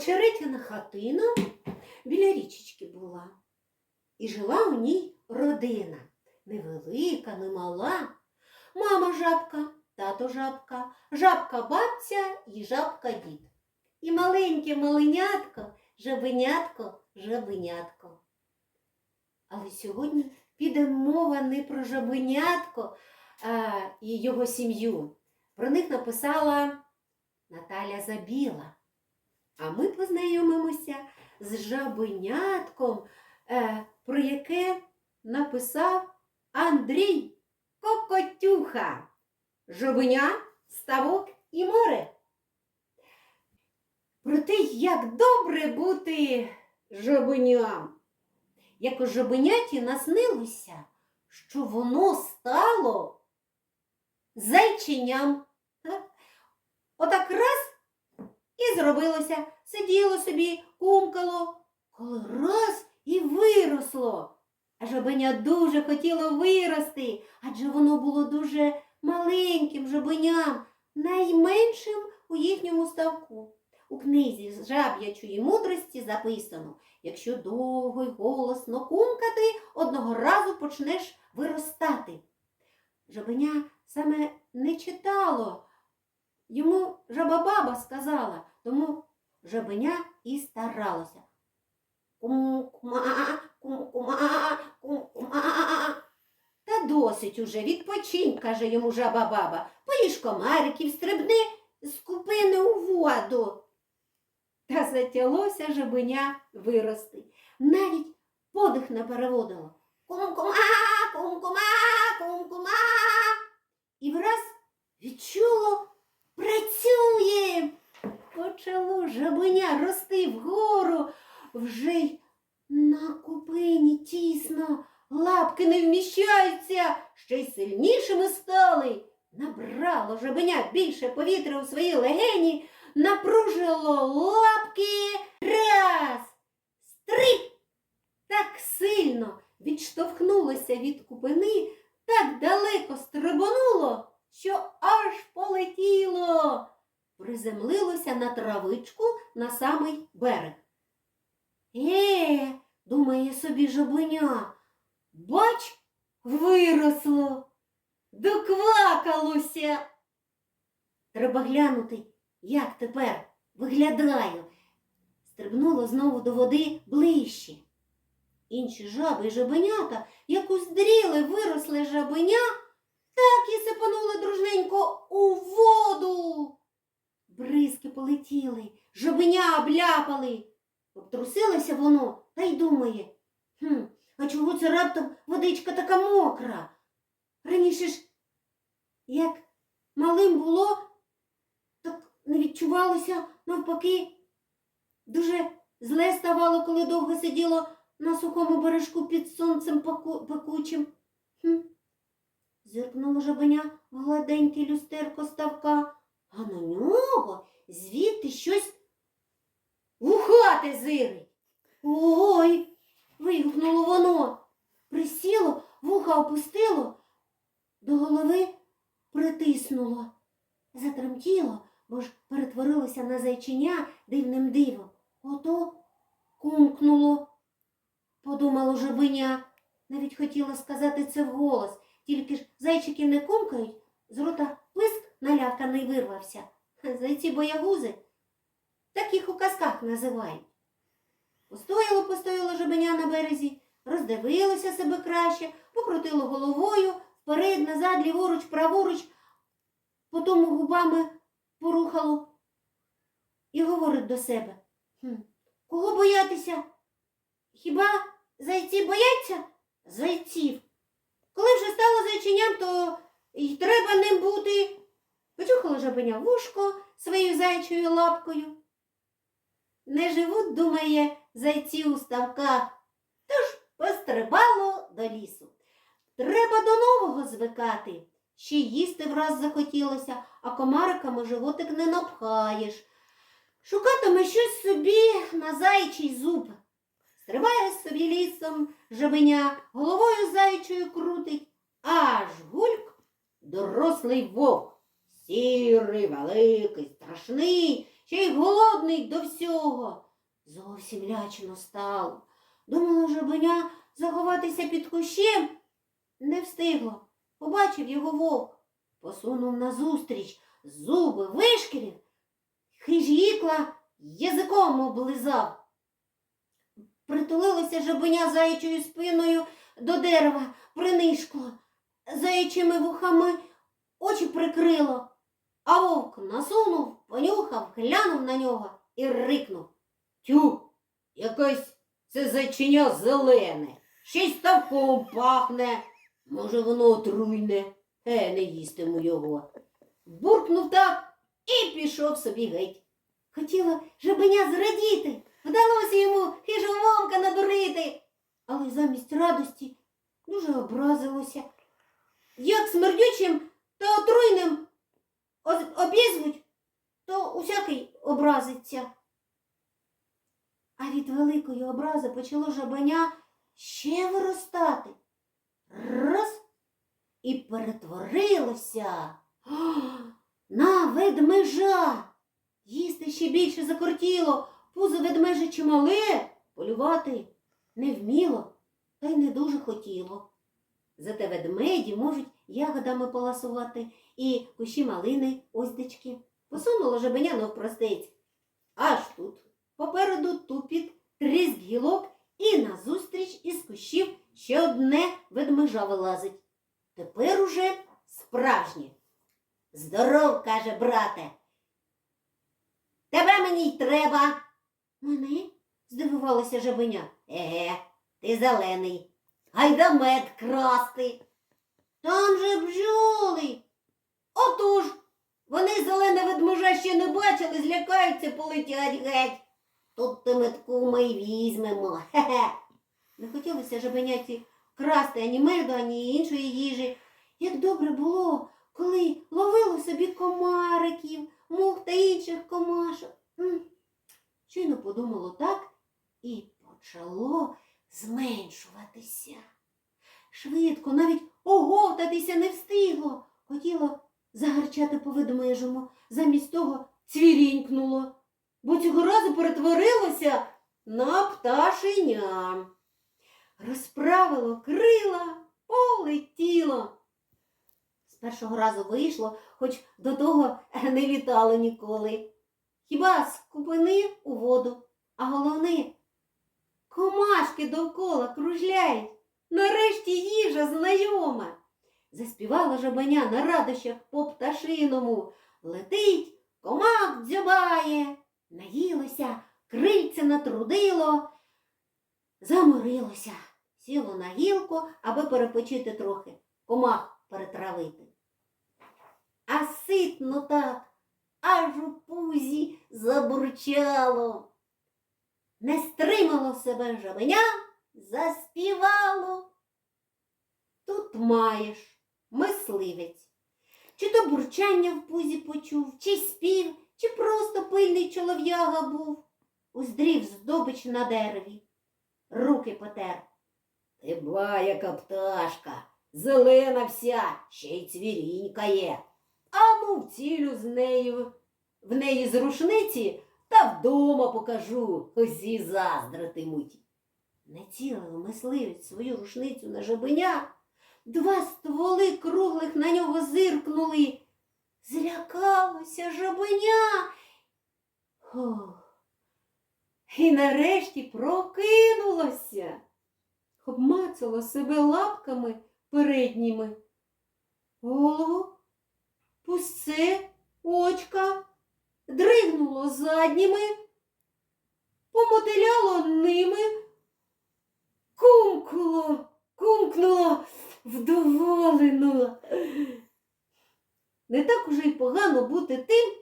Очеретяна хатина біля річечки була. І жила у ній родина. Невелика, не мала. Мама жабка, тато жабка, жабка бабця і жабка дід. І маленьке маленятко, жабенятко, жабенятко. Але сьогодні піде мова не про жабенятко а, і його сім'ю. Про них написала Наталя Забіла. А ми познайомимося з жабенятком, е, про яке написав Андрій Кокотюха. Жабеня, ставок і море. Про те, як добре бути жабеням. Як у жабеняті наснилося, що воно стало зайченям. Та? Отак раз і зробилося, сиділо собі, кумкало, коли раз і виросло. Жабеня дуже хотіло вирости, адже воно було дуже маленьким жабеням, найменшим у їхньому ставку. У книзі жаб'ячої мудрості записано, якщо довго й голосно кумкати, одного разу почнеш виростати. Жабеня саме не читало. Йому жаба-баба сказала, тому жабеня і старалося. Кум-кума, кум-кума, кум-кума. Та досить уже, відпочинь, каже йому жаба-баба. Поїж комариків, стрибни з купини у воду. Та затялося жабеня вирости. Навіть подих не переводило. Кум-кума, кум-кума, кум-кума. І враз відчуло, працює. Почало жабеня рости вгору, вже й на купині тісно, лапки не вміщаються, ще й сильнішими стали. Набрало жабеня більше повітря у свої легені, напружило лапки. Раз, стриб. Так сильно відштовхнулося від купини, так далеко стрибонуло, що аж полетіло. Приземлилося на травичку на самий берег. Е, думає собі жабеня, бач, виросло, доквакалося. Треба глянути, як тепер виглядаю. Стрибнуло знову до води ближче. Інші жаби і жабенята, як уздріли, виросли жабеня, так і сипанули дружненько у воду. Бризки полетіли, жабеня обляпали. Обтрусилося воно та й думає, хм, а чого це раптом водичка така мокра? Раніше ж, як малим було, так не відчувалося навпаки. Дуже зле ставало, коли довго сиділо на сухому бережку під сонцем пекучим. Хм. Зиркнуло жабеня в гладеньке люстерко ставка, а на нього звідти щось вухати зирить. Ой. вигукнуло воно. Присіло, вуха опустило, до голови притиснуло. Затремтіло, бо ж перетворилося на зайчиня дивним дивом. Ото кумкнуло, подумало жабеня. Навіть хотіла сказати це вголос, тільки ж зайчики не кумкають, з рота писк наляканий вирвався. Зайці боягузи, так їх у казках називають. Постояло, постояло жабеня на березі, роздивилося себе краще, покрутило головою, вперед, назад, ліворуч, праворуч, потім губами порухало і говорить до себе. «Хм, кого боятися? Хіба зайці бояться? Зайців. Коли вже стало зайченям, то й треба ним бути. Почухало жабеня вушко своєю зайчою лапкою. Не живуть, думає, зайці у ставках, тож пострибало до лісу. Треба до нового звикати. Ще їсти враз захотілося, а комариками животик не напхаєш. Шукатиме щось собі на зайчий зуб. Стрибає собі лісом жабеня, головою зайчою крутить, аж гульк дорослий вовк. Сірий, великий, страшний, ще й голодний до всього. Зовсім лячно стало. Думало жабеня заховатися під кущем. Не встигло. Побачив його вовк, посунув назустріч, зуби вишкірив, хижікла язиком облизав. Притулилося жабеня заячою спиною до дерева, принишкло, заячими вухами очі прикрило, а вовк насунув, понюхав, глянув на нього і рикнув. Тю, якесь це зайчиня зелене, ще й пахне. Може, воно отруйне, е, не їстиму його. Буркнув так і пішов собі геть. Хотіла жабеня зрадіти, вдалося йому хижого вовка надурити, але замість радості дуже образилося. Як смердючим та отруйним обізвуть, то усякий образиться. А від великої образи почало жабеня ще виростати. Раз і перетворилося на ведмежа. Їсти ще більше закортіло, пузо ведмеже чимале, полювати не вміло та й не дуже хотіло. Зате ведмеді можуть ягодами поласувати і кущі малини оздечки. Посунуло жабеня навпростець. Аж тут, попереду тупіт, тріск гілок і назустріч із кущів ще одне ведмежа вилазить. Тепер уже справжнє. Здоров, каже брате. Тебе мені й треба. Мене? здивувалося жабеня. Еге, ти зелений. Гайда мед красти. Там же бджоли. Отож, вони зелене ведмежа ще не бачили, злякаються, полетять геть. Тут ти метку ми й візьмемо. Хе-хе. Не хотілося жабеняці красти ані меду, ані іншої їжі. Як добре було, коли ловило собі комариків, мух та інших комашок. Щойно подумало так і почало зменшуватися. Швидко, навіть оговтатися не встигло. Хотіло загарчати по ведмежому, замість того цвірінькнуло, бо цього разу перетворилося на пташеня. Розправило крила, полетіло. З першого разу вийшло, хоч до того не літало ніколи. Хіба з купини у воду, а головне, комашки довкола кружляють. Нарешті їжа знайома. Заспівала жабаня на радощах по пташиному. Летить, комак дзьобає, наїлося, крильце натрудило, заморилося, сіло на гілку, аби перепочити трохи, комах перетравити. А ситно так, аж у пузі забурчало. Не стримало себе жабеня, заспівало. Тут маєш мисливець. Чи то бурчання в пузі почув, чи спів, чи просто пильний чолов'яга був. Уздрів здобич на дереві, руки потер. Ти ба, яка пташка, зелена вся, ще й цвірінькає. А ну вцілю з нею, в неї з рушниці та вдома покажу, усі заздритимуть. Націлив мисливець свою рушницю на жабеня, два стволи круглих на нього зиркнули. Злякалося жабеня. Ох. І нарешті прокинулося, обмацало себе лапками передніми. Голову, пусце, очка, дригнуло задніми, помотиляло ними, кумкнуло, кумкнуло вдоволено. Не так уже й погано бути тим,